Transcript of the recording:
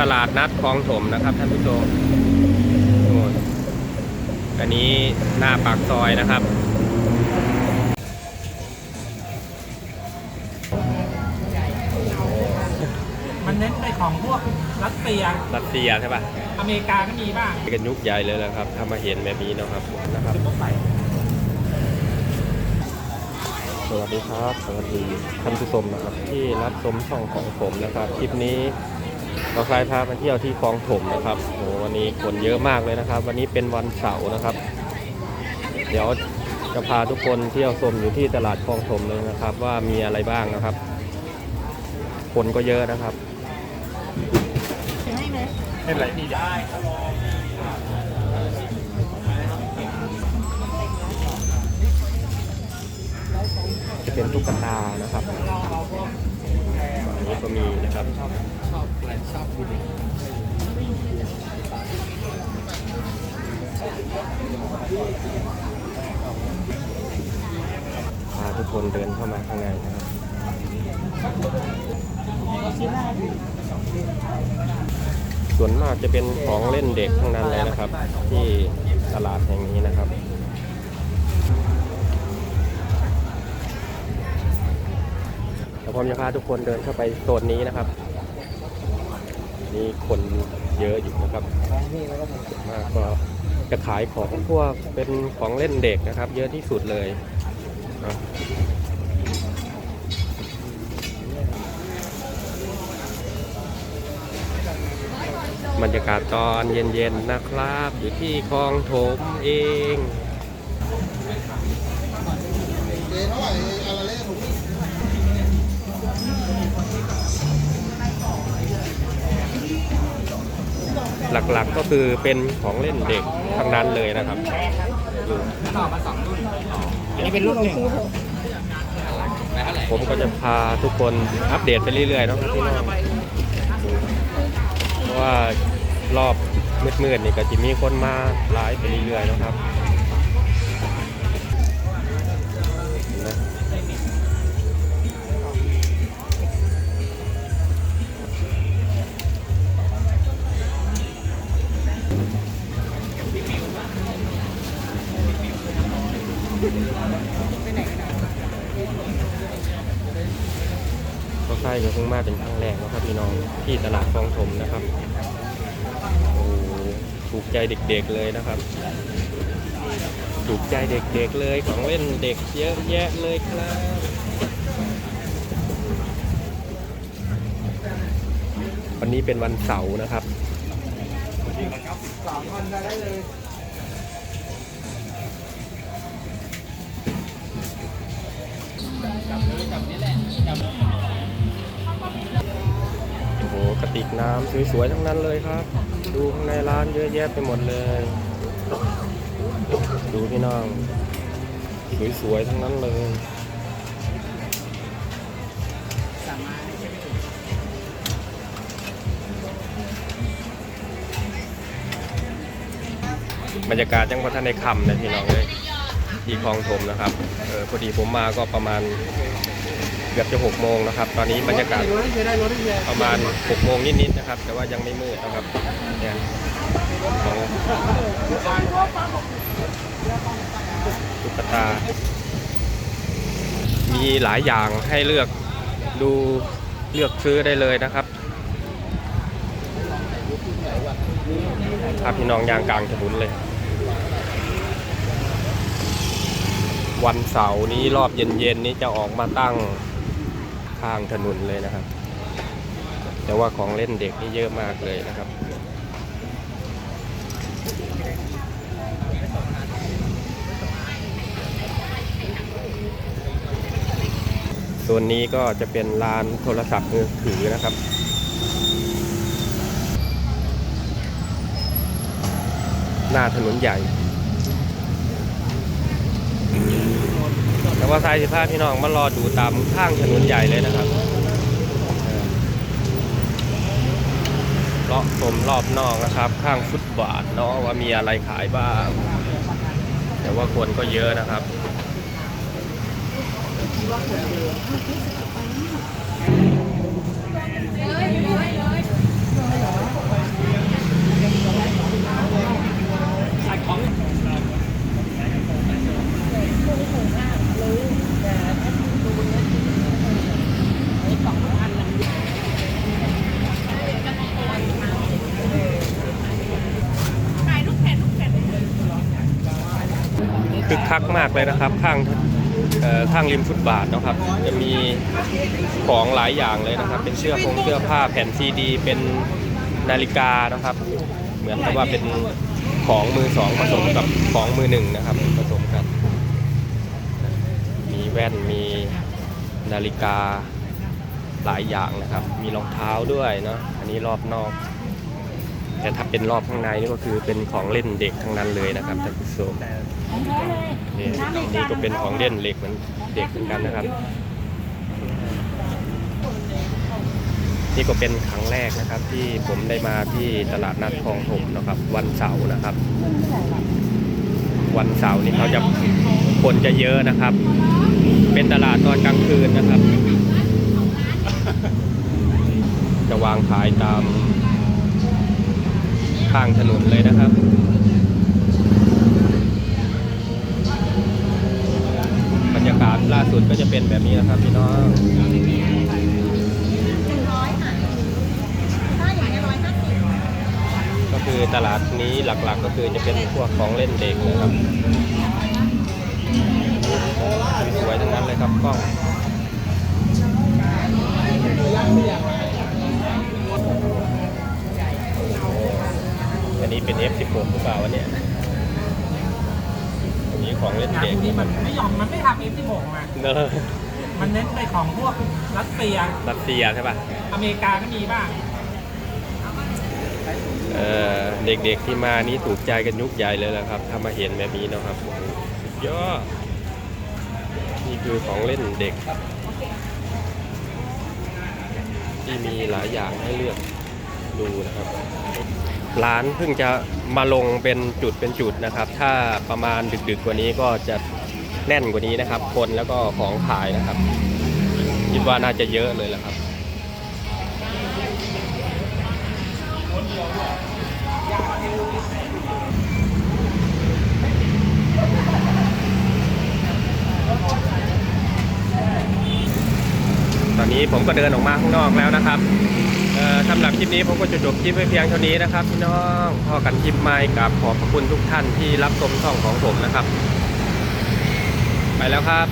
ตลาดนัดคลองถมนะครับท่านผู้ชมนู่นอันนี้หน้าปากซอยนะครับ มันเน้นในของพวกรัสเซีย รัสเซียใช่ปะอเมริกาก็มีบ้างกันยุคใหญ่เลยแหละครับถ้ามาเห็นแบบนี้เนาะครับนะครับซุปเปอร์ไฟสวัสดีครับ สวัสดีท่านผู้ชมนะครับ ที่รับชมช่องของผมนะครับ คลิปนี้ เราใครพามาเที่ยวที่คลองถมนะครับโหวันนี้คนเยอะมากเลยนะครับ วันนี้เป็นวันเสาร์นะครับ เดี๋ยวจะพาทุกคนเที่ยวชมอยู่ที่ตลาดคลองถมเลยนะครับ ว่ามีอะไรบ้างนะครับ คนก็เยอะนะครับเป็นไรดีได้จะเป็นตุ๊กตานะครับ นี้ก็มีนะครับ ชอบอะไรชอบดูดิพาทุกคนเดินเข้ามาข้างในนะครับส่วนมากจะเป็นของเล่นเด็กทั้งนั้นเลยนะครับ ที่ตลาดแห่งนี้นะครับ ผมจะพาทุกคนเดินเข้าไปโซนนี้นะครับ นี่คนเยอะอยู่นะครับมากก็จะขายของพวกเป็นของเล่นเด็กนะครับ เยอะที่สุดเลยบรรยากาศตอนเย็นๆนะครับ อยู่ที่คลองโถมเองเจ๊เท่าไหร่ หลักๆก็คือเป็นของเล่นเด็กทั้งนั้นเลยนะครับดูต่อมาสองรุ่นอันนี้เป็นรุ่นหนึ่งผมก็จะพาทุกคนอัปเดตไปเรื่อยๆเนาะพี่น้องเพราะว่ารอบมืดๆนี่ก็จะมีคนมาไลฟ์ไปเรื่อยๆเนาะครับ ก็ใกล้กับเพิ่งมาเป็นครั้งแรกนะครับพี่น้องที่ตลาดคลองถมนะครับโอ้ถูกใจเด็กๆเลยนะครับ ถูกใจเด็กๆเลยของเล่นเด็กเยอะแยะเลยครับวันนี้เป็นวันเสาร์นะครับสามพันได้เลยโอ้โหกระ ติกน้ำสวยๆทั้งนั้นเลยครับ ดูข้างในร้านเยอะแยะไปหมดเลย ดูพี่น้องสวยๆทั้งนั้นเลยบรรยากาศยังพอท่านในคำนะพี่น้องเลยที่คลองถมนะครับออพอดีผมมาก็ประมาณ กือบจะหกโมงนะครับ ตอนนี้บรรยากาศประมาณ6โมงนิดๆนะครับ แต่ว่ายังไม่มืดนะครับเนี่ยของตุ๊กตา มีหลายอย่างให้เลือกดูเลือกซื้อได้เลยนะครับพาพี่น้องยางกลางถนนเลย วันเสาร์นี้รอบเย็นๆนี้จะออกมาตั้ง ข้างถนนเลยนะครับ แต่ว่าของเล่นเด็กนี่เยอะมากเลยนะครับส่วนนี้ก็จะเป็นร้านโทรศัพท์มือถือนะครับ หน้าถนนใหญ่ แต่ว่าสายสิพาพี่น้องมารอดูตามข้างถนนใหญ่เลยนะครับเออเลาะชมรอบนอกนะครับ ข้างฟุตบาทเนาะว่ามีอะไรขายบ้าง แต่ว่าคนก็เยอะนะครับ คักมากเลยนะครับ ข้างข้างริมฟุตบาทนะครับ จะมีของหลายอย่างเลยนะครับ เป็นเสื้อผงเสื้อผ้าแผ่นซีดี เป็นนาฬิกานะครับ เหมือนกับว่าเป็นของมือสองผสมกับของมือหนึ่งนะครับผสมกัน มีแว่นมีนาฬิกาหลายอย่างนะครับ มีรองเท้าด้วยเนาะอันนี้รอบนอก แต่ถ้าเป็นรอบข้างในนี่ก็คือเป็นของเล่นเด็กทั้งนั้นเลยนะครับท่านผู้ชมนี่นี่ก็เป็นของเล่นเล็กเหมือนเด็กเหมือนกันนะครับ นี่ก็เป็นครั้งแรกนะครับ ที่ผมได้มาที่ตลาดนัดคลองถมนะครับ วันเสาร์นะครับ วันเสาร์นี่เขาจะคนจะเยอะนะครับ เป็นตลาดตอนกลางคืนนะครับ จะวางขายตาม ข้างถนนเลยนะครับ บรรยากาศล่าสุดก็จะเป็นแบบนี้นะครับพี่น้องก็คือตลาดนี้หลักๆก็คือจะเป็นพวกของเล่นเด็กนะครับสวยทั้งนั้นเลยครับกล้อง เล่นงานเด็พกวกนี้มันไม่ยอมมันไม่ทำ F16 มา เนอะมันเน้นไปของพวกรัสเซีย รัสเซียใช่ป่ะ อเมริกาก็มีบ้าง เอ่อเด็กๆที่มานี่ถูกใจกันยุคใหญ่เลยแหละครับถ้ามาเห็นแบบนี้เนาะครับโอ้โหสุดยอดนี่คือของเล่นเด็ก ที่มีหลายอย่างให้เลือกดูนะครับ ร้านเพิ่งจะมาลงเป็นจุดเป็นจุดนะครับ ถ้าประมาณดึกๆกว่านี้ก็จะแน่นกว่านี้นะครับ คนแล้วก็ของขายนะครับคิดว่าน่าจะเยอะเลยแหละครับตอนนี้ผมก็เดินออกมาข้างนอกแล้วนะครับ สำหรับคลิปนี้ผมก็จะจบคลิปไว้เพียงเท่านี้นะครับพี่น้องพอกันคลิปใหม่กับขอบพระคุณทุกท่านที่รับชมช่องของผมนะครับ ไปแล้วครับ